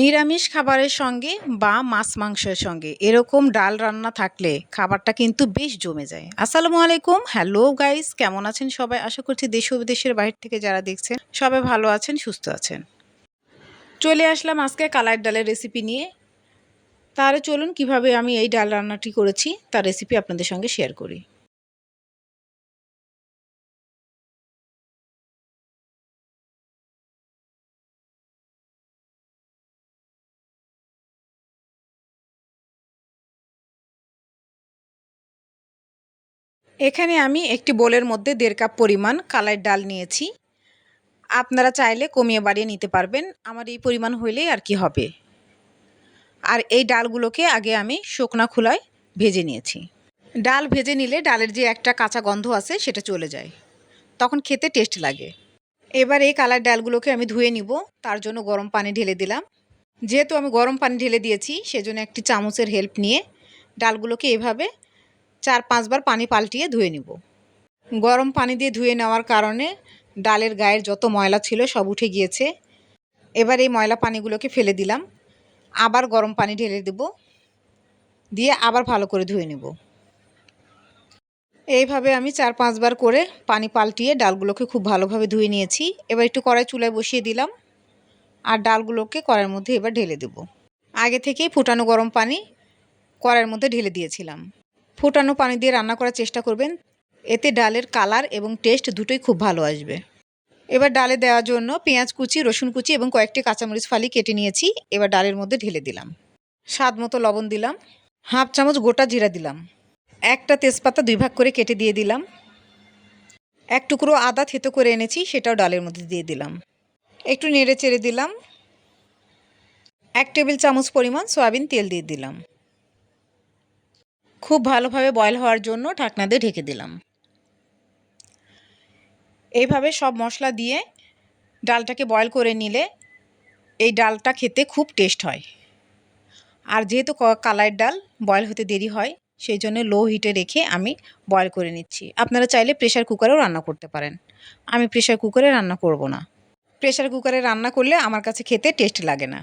নিরামিষ খাবারের সঙ্গে বা মাছ মাংসের সঙ্গে এরকম ডাল রান্না থাকলে খাবারটা কিন্তু বেশ জমে যায়। আসসালামু আলাইকুম। হ্যালো গাইস, কেমন আছেন সবাই? আশা করছি দেশ ও বিদেশের বাইরে থেকে যারা দেখছেন, সবাই ভালো আছেন, সুস্থ আছেন। চলে আসলাম আজকে কালার ডালের রেসিপি নিয়ে। তাহলে চলুন কীভাবে আমি এই ডাল রান্নাটি করেছি, তার রেসিপি আপনাদের সঙ্গে শেয়ার করি। এখানে আমি একটি বোলের মধ্যে দেড় কাপ পরিমাণ কালাই ডাল নিয়েছি। আপনারা চাইলে কমিয়ে বাড়িয়ে নিতে পারবেন। আমার এই পরিমাণ হইলেই আর কি হবে। আর এই ডালগুলোকে আগে আমি শুকনা খোলায় ভেজে নিয়েছি। ডাল ভেজে নিলে ডালের যে একটা কাঁচা গন্ধ আছে সেটা চলে যায়। তখন খেতে টেস্ট লাগে। এবার এই কালার ডালগুলোকে আমি ধুয়ে নিব। তার জন্য গরম পানি ঢেলে দিলাম। যেহেতু আমি গরম পানি ঢেলে দিয়েছি, সেজন্য একটি চামচের হেল্প নিয়ে ডালগুলোকে এভাবে চার পাঁচবার পানি পাল্টিয়ে ধুয়ে নিব। গরম পানি দিয়ে ধুয়ে নেওয়ার কারণে ডালের গায়ের যত ময়লা ছিল সব উঠে গিয়েছে। এবার এই ময়লা পানিগুলোকে ফেলে দিলাম। আবার গরম পানি ঢেলে দেব। দিয়ে আবার ভালো করে ধুয়ে নেব। এইভাবে আমি চার পাঁচবার করে পানি পাল্টিয়ে ডালগুলোকে খুব ভালোভাবে ধুয়ে নিয়েছি। এবার একটু কড়াই চুলায় বসিয়ে দিলাম। আর ডালগুলোকে কড়াইয়ের মধ্যে এবার ঢেলে দেব। আগে থেকেই ফুটানো গরম পানি কড়াইয়ের মধ্যে ঢেলে দিয়েছিলাম। ফুটানো পানি দিয়ে রান্না করার চেষ্টা করবেন। এতে ডালের কালার এবং টেস্ট দুটোই খুব ভালো আসবে। এবার ডালে দেওয়ার জন্য পেঁয়াজ কুচি, রসুন কুচি এবং কয়েকটি কাঁচামরিচ ফালি কেটে নিয়েছি। এবার ডালের মধ্যে ঢেলে দিলাম। স্বাদ মতো লবণ দিলাম। হাফ চামচ গোটা জিরা দিলাম। একটা তেজপাতা দুই ভাগ করে কেটে দিয়ে দিলাম। এক টুকরো আদা থেতো করে এনেছি, সেটাও ডালের মধ্যে দিয়ে দিলাম। একটু নেড়ে চেড়ে দিলাম। এক টেবিল চামচ পরিমাণ সয়াবিন তেল দিয়ে দিলাম। খুব ভালোভাবে বয়ল হওয়ার জন্য ঢাকনা দিয়ে ঢেকে দিলাম। এইভাবে সব মশলা দিয়ে ডালটাকে বয়ল করে নিলে এই ডালটা খেতে খুব টেস্ট হয়। আর যেহেতু কালাইয়ের ডাল বয়ল হতে দেরি হয়, সেই জন্য লো হিটে রেখে আমি বয়ল করে নিচ্ছি। আপনারা চাইলে প্রেশার কুকারেও রান্না করতে পারেন। আমি প্রেশার কুকারে রান্না করব না। প্রেশার কুকারে রান্না করলে আমার কাছে খেতে টেস্ট লাগে না।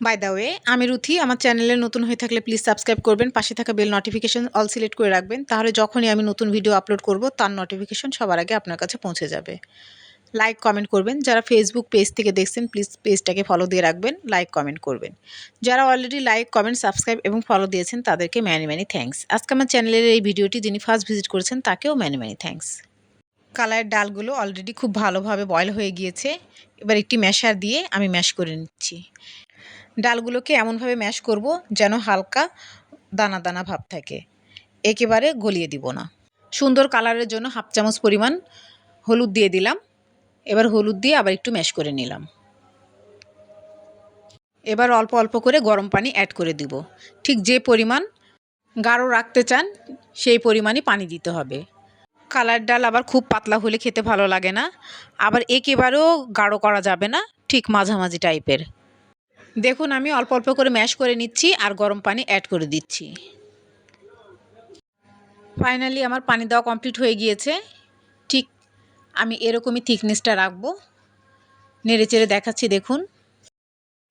বাই দ্য ওয়ে আমি রুথি, আমার চ্যানেলে নতুন হয়ে থাকলে প্লিজ সাবস্ক্রাইব করবেন, পাশে থাকা বেল নোটিফিকেশন অল সিলেক্ট করে রাখবেন, তাহলে যখনই আমি নতুন ভিডিও আপলোড করব, তার নোটিফিকেশন সবার আগে আপনার কাছে পৌঁছে যাবে। লাইক কমেন্ট করবেন, যারা ফেসবুক পেজ থেকে দেখছেন প্লিজ পেজটাকে ফলো দিয়ে রাখবেন লাইক কমেন্ট করবেন। যারা অলরেডি লাইক কমেন্ট সাবস্ক্রাইব এবং ফলো দিয়েছেন, তাদেরকে ম্যানি ম্যানি থ্যাঙ্কস আজকে আমার চ্যানেলের এই ভিডিওটি যিনি ফার্স্ট ভিজিট করেছেন, তাকেও ম্যানি ম্যানি থ্যাঙ্কস কালারের ডালগুলো অলরেডি খুব ভালোভাবে বয়ল হয়ে গিয়েছে। এবার একটি ম্যাশার দিয়ে আমি ম্যাশ করে নিচ্ছি। ডালগুলোকে এমনভাবে ম্যাশ করব যেন হালকা দানা দানা ভাব থাকে। একেবারে গলিয়ে দিব না। সুন্দর কালারের জন্য হাফ চামচ পরিমাণ হলুদ দিয়ে দিলাম। এবার হলুদ দিয়ে আবার একটু ম্যাশ করে নিলাম। এবার অল্প অল্প করে গরম পানি অ্যাড করে দিব। ঠিক যে পরিমাণ গাঢ় রাখতে চান, সেই পরিমাণই পানি দিতে হবে। কালার ডাল আবার খুব পাতলা হলে খেতে ভালো লাগে না। আবার একেবারেও গাঢ় করা যাবে না, ঠিক মাঝামাঝি টাইপের দেখুন, আমি অল্প অল্প করে ম্যাশ করে নিচ্ছি আর গরম পানি অ্যাড করে দিচ্ছি। ফাইনালি আমার পানি দেওয়া কমপ্লিট হয়ে গিয়েছে। ঠিক আমি এরকমই থিকনেসটা রাখব। নেড়ে চেড়ে দেখাচ্ছি, দেখুন।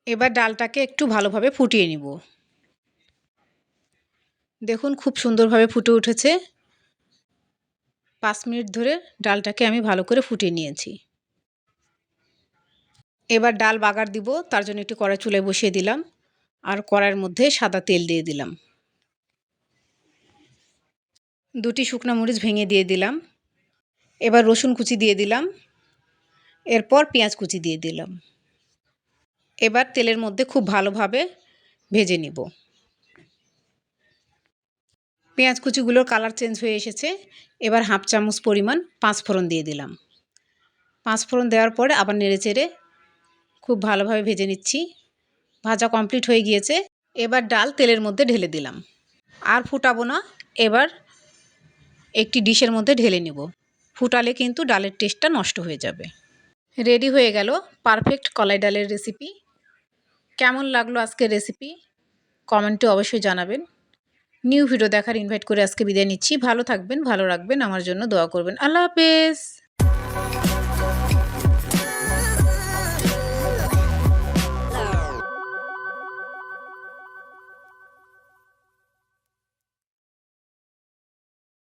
এবার ডালটাকে একটু ভালোভাবে ফুটিয়ে নিব। দেখুন, খুব সুন্দরভাবে ফুটে উঠেছে। পাঁচ মিনিট ধরে ডালটাকে আমি ভালো করে ফুটিয়ে নিয়েছি। এবার ডাল বাগার দিব, তার জন্য একটু কড়াই চুলায় বসিয়ে দিলাম আর কড়াইয়ের মধ্যে সাদা তেল দিয়ে দিলাম। দুটি শুকনো মরিচ ভেঙে দিয়ে দিলাম। এবার রসুন কুচি দিয়ে দিলাম। এরপর পেঁয়াজ কুচি দিয়ে দিলাম। এবার তেলের মধ্যে খুব ভালোভাবে ভেজে নিব। পেঁয়াজ কুচিগুলোর কালার চেঞ্জ হয়ে এসেছে। এবার হাফ চামচ পরিমাণ পাঁচ ফোড়ন দিয়ে দিলাম। পাঁচ ফোড়ন দেওয়ার পরে আবার নেড়ে চেড়ে খুব ভালোভাবে ভেজে নিচ্ছি। ভাজা কমপ্লিট হয়ে গিয়েছে। এবার ডাল তেলের মধ্যে ঢেলে দিলাম। আর ফুটাবো না, এবার একটি ডিশের মধ্যে ঢেলে নেব। ফুটালে কিন্তু ডালের টেস্টটা নষ্ট হয়ে যাবে। রেডি হয়ে গেল পারফেক্ট কলাই ডালের রেসিপি কেমন লাগল আজকের রেসিপি কমেন্টে অবশ্যই জানাবেন। নিউ ভিডিও দেখার ইনভাইট করে আজকে বিদায় নিচ্ছি। ভালো থাকবেন, ভালো রাখবেন। আমার জন্য দোয়া করবেন। আল্লাহ হাফেজ।